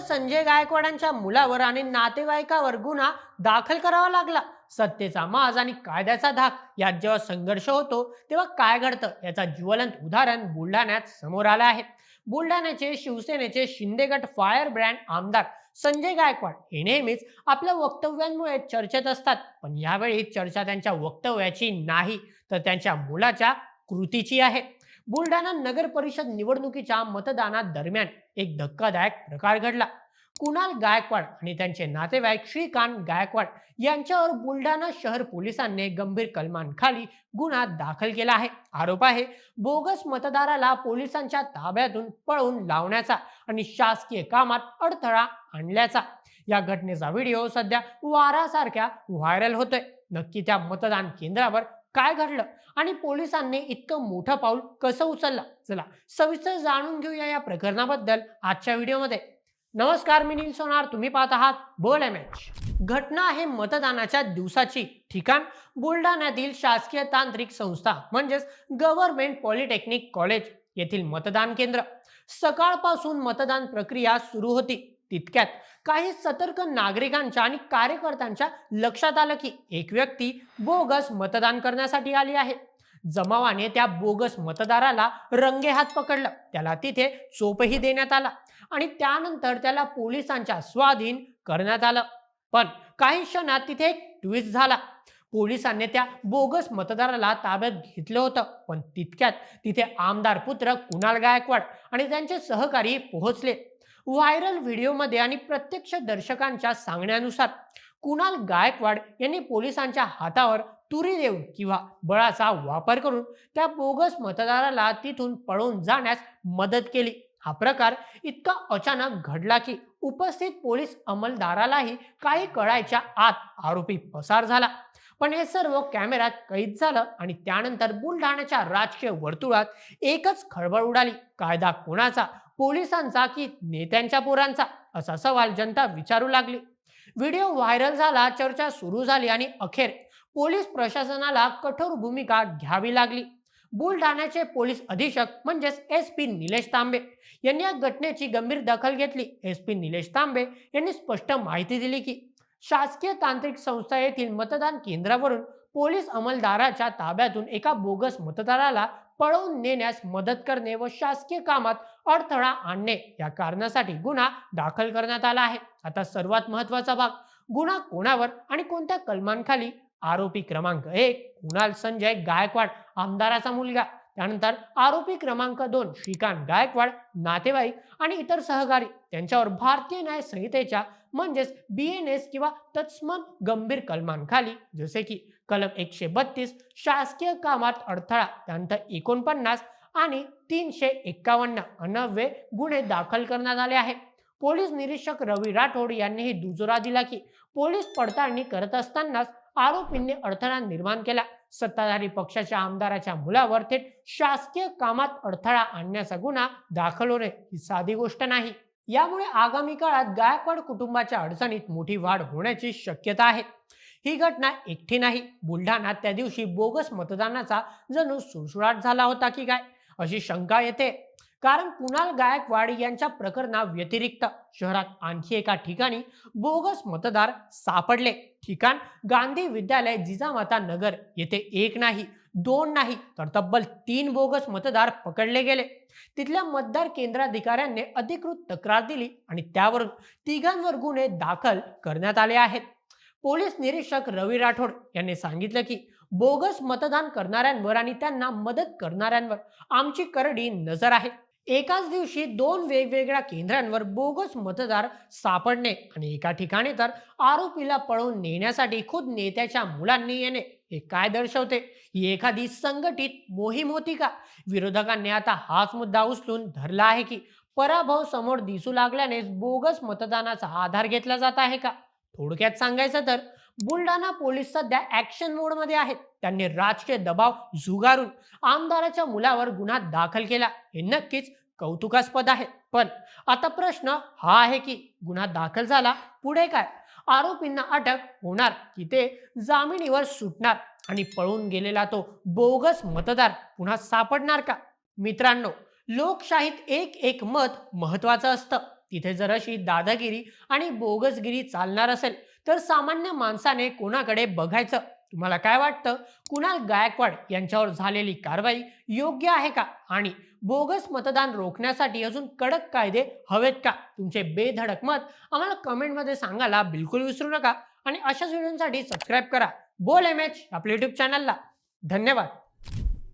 संजय गायकवाडांच्या मुलावर आणि नातेवाईकावर गुन्हा दाखल करावा लागला. सत्तेचा माज आणि कायद्याचा धाक. यात जेव्हा संघर्ष होतो तेव्हा काय घडतं याचा ज्वलंत उदाहरण बुलढाण्यात समोर आलं आहे. बुलढाण्याचे शिवसेनेचे शिंदेगट फायर ब्रँड आमदार संजय गायकवाड हे नेहमीच आपल्या वक्तव्यांमुळे चर्चेत असतात. पण यावेळी चर्चा त्यांच्या वक्तव्याची नाही तर त्यांच्या मुलाच्या कृतीची आहे. बुलढाणा नगर परिषद निवडणुकीच्या मतदानादरम्यान एक धक्कादायक प्रकार घडला. कुणाल गायकवाड आणि त्यांचे नातेवाईक श्रीकांत गायकवाड यांच्यावर बुलढाणा शहर पोलिसांनी गंभीर कलमांखाली गुन्हा दाखल केला आहे. आरोप आहे बोगस मतदाराला पोलिसांच्या ताब्यातून पळवून लावण्याचा आणि शासकीय कामात अडथळा आणल्याचा. या घटनेचा व्हिडिओ सध्या वारासारख्या व्हायरल होतोय. नक्की त्या मतदान केंद्रावर काय घडलं? आणि पोलिसांनी इतकं मोठं पाऊल कसं उचललं? चला सविस्तर जाणून घेऊया या प्रकरणाबद्दल आजच्या व्हिडिओमध्ये. नमस्कार मी नील सोनार. तुम्ही पाहत आहात बोल एम एच. घटना आहे मतदानाच्या दिवसाची ठिकाण बुलढाण्यातील शासकीय तांत्रिक संस्था म्हणजेच गव्हर्नमेंट पॉलिटेक्निक कॉलेज येथील मतदान केंद्र. सकाळपासून मतदान प्रक्रिया सुरू होती. तितक्यात काही सतर्क नागरिकांच्या आणि कार्यकर्त्यांच्या लक्षात आलं की एक व्यक्ती बोगस मतदान करण्यासाठी आली आहे. जमावाने त्या बोगस मतदाराला रंगेहात पकडलं. त्याला तिथे चोपही देण्यात आला आणि त्यानंतर त्याला पोलिसांच्या स्वाधीन करण्यात आलं. पण काही क्षणात तिथे एक ट्विस्ट झाला. पोलिसांनी त्या बोगस मतदाराला ताब्यात घेतलं होतं. पण तितक्यात तिथे आमदार पुत्र कुणाल गायकवाड आणि त्यांचे सहकारी पोहोचले. व्हायरल व्हिडिओमध्ये आणि प्रत्यक्ष दर्शकांच्या सांगण्यानुसार कुणाल गायकवाड यांनी पोलिसांच्या हातावर तुरी देऊन किंवा बळाचा वापर करून त्या बोगस मतदाराला तिथून पळून जाण्यास मदत केली. हा प्रकार इतका अचानक घडला की उपस्थित पोलीस अंमलदारालाही काही कळायच्या आत आरोपी पसार झाला. पण हे सर्व कॅमेऱ्यात कैद झालं आणि त्यानंतर बुलढाण्याच्या राजकीय वर्तुळात एकच खळबळ उडाली. कायदा कोणाचा? पोलिसांचा की नेत्यांच्या पोरांचा? असा सवाल जनता विचारू लागली. व्हिडिओ व्हायरल झाला चर्चा सुरू झाली आणि अखेर पोलीस प्रशासनाला कठोर भूमिका घ्यावी लागली. बुलढाण्याचे पोलीस अधीक्षक म्हणजेच एस पी निलेश तांबे यांनी या घटनेची गंभीर दखल घेतली. एस पी निलेश तांबे यांनी स्पष्ट माहिती दिली की शासकीय तांत्रिक संस्था येथील मतदान केंद्रावरून पोलीस अंमलदाराच्या ताब्यातून एका बोगस मतदाराला पळवून नेण्यास मदत करणे व शासकीय कामात अडथळा आणणे या कारणासाठी गुन्हा दाखल करण्यात आला आहे. आता सर्वात महत्त्वाचा भाग गुन्हा कोणावर आणि कोणत्या कलमांखाली? आरोपी क्रमांक एक कुणाल संजय गायकवाड आमदाराचा मुलगा. त्यानंतर आरोपी क्रमांक दोन श्रीकांत गायकवाड नातेवाईक आणि इतर सहकारी त्यांच्यावर भारतीय न्याय संहितेच्या म्हणजेच बी एन एस किंवा तत्सम गंभीर कलमांखाली जसे की कलम एकशे बत्तीस शासकीय कामात अडथळा त्यानंतर एकोणपन्नास आणि तीनशे एक्कावन्न अनव्य गुन्हे दाखल करण्यात आले आहेत. पोलीस निरीक्षक रवी राठोड यांनीही दुजोरा दिला की पोलीस पडताळणी करत असतानाच आरोपींनी अडथळा निर्माण केला. सत्ताधारी पक्षाच्या आमदाराच्या मुलावर थेट शासकीय कामात अडथळा आणण्याचा गुन्हा दाखल होणे ही साधी गोष्ट नाही. यामुळे आगामी काळात गायकवाड कुटुंबाच्या अडचणीत मोठी वाढ होण्याची शक्यता आहे. ही घटना एकटी नाही. बुलढाणा त्या दिवशी बोगस मतदानाचा जणू सुळसुळाट झाला होता की काय? अशी शंका येते. कारण कुणाल गायकवाड यांच्या प्रकरणा व्यतिरिक्त शहरात आणखी एका ठिकाणी बोगस मतदार सापडले. ठिकाण गांधी विद्यालय जिजामाता नगर येथे एक नाही दोन नाही तर तब्बल तीन बोगस मतदार पकडले गेले. तिथल्या मतदार केंद्राधिकाऱ्यांनी अधिकृत तक्रार दिली आणि त्यावरून तिघांवर गुन्हे दाखल करण्यात आले आहेत. पोलीस निरीक्षक रवी राठोड यांनी सांगितलं की बोगस मतदान करणाऱ्यांवर आणि त्यांना मदत करणाऱ्यांवर आमची करडी नजर आहे. एकाच दिवशी दोन वेगवेगळ्या केंद्रांवर बोगस मतदार सापडणे आणि एका ठिकाणी तर आरोपीला पळवून नेण्यासाठी खुद नेत्याच्या मुलांनी येणे हे काय दर्शवते? ही एखादी संघटित मोहीम होती का? विरोधकांनी आता हाच मुद्दा उचलून धरला आहे की पराभव समोर दिसू लागल्यानेच बोगस मतदानाचा आधार घेतला जात आहे का? थोडक्यात सांगायचं तर बुलढाणा पोलीस सध्या ऍक्शन मोडमध्ये आहेत. त्यांनी राजकीय दबाव झुगारून आमदाराच्या मुलावर गुन्हा दाखल केला. हे नक्कीच कौतुकास्पद आहे. पण आता प्रश्न हा आहे की गुन्हा दाखल झाला पुढे काय? आरोपींना अटक होणार की ते जामिनीवर सुटणार आणि पळून गेलेला तो बोगस मतदार पुन्हा सापडणार का? मित्रांनो लोकशाहीत एक एक मत महत्वाचं असतं. तिथे जर अशी दादागिरी आणि बोगसगिरी चालणार असेल तर सामान्य माणसाने कोणाकडे बघायचं? तुम्हाला काय वाटतं? कुणाल गायकवाड यांच्यावर झालेली कारवाई योग्य आहे का? आणि बोगस मतदान रोखण्यासाठी अजून कडक कायदे हवेत का? तुमचे बेधडक मत आम्हाला कमेंटमध्ये सांगायला बिलकुल विसरू नका आणि अशाच व्हिडिओसाठी सबस्क्राईब करा. बोल एम एच आपल्या युट्यूब चॅनलला धन्यवाद.